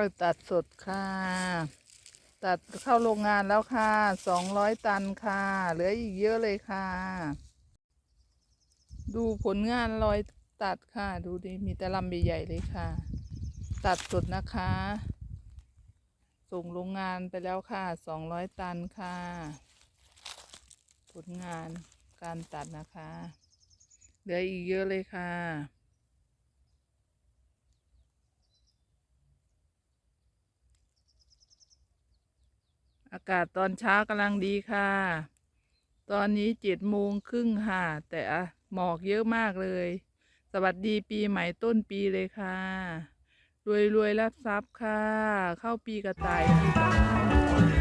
อยตัดสดค่ะ ตัดเข้าโรงงานแล้วค่ะสองร้อยตันค่ะ เหลืออีกเยอะเลยค่ะ ดูผลงานรอยตัดค่ะ ดูดิมีแต่ลำใหญ่ๆเลยค่ะ ตัดสดนะคะ ส่งโรงงานไปแล้วค่ะสองร้อยตันค่ะ ผลงานการตัดนะคะ เหลืออีกเยอะเลยค่ะ อากาศตอนเช้ากำลังดีค่ะ ตอนนี้เจ็ดโมงครึ่งค่ะ แต่หมอกเยอะมากเลย สวัสดีปีใหม่ต้นปีเลยค่ะ รวยรวยรับทรัพย์ค่ะ เข้าปีกระต่ายปีกระต่าย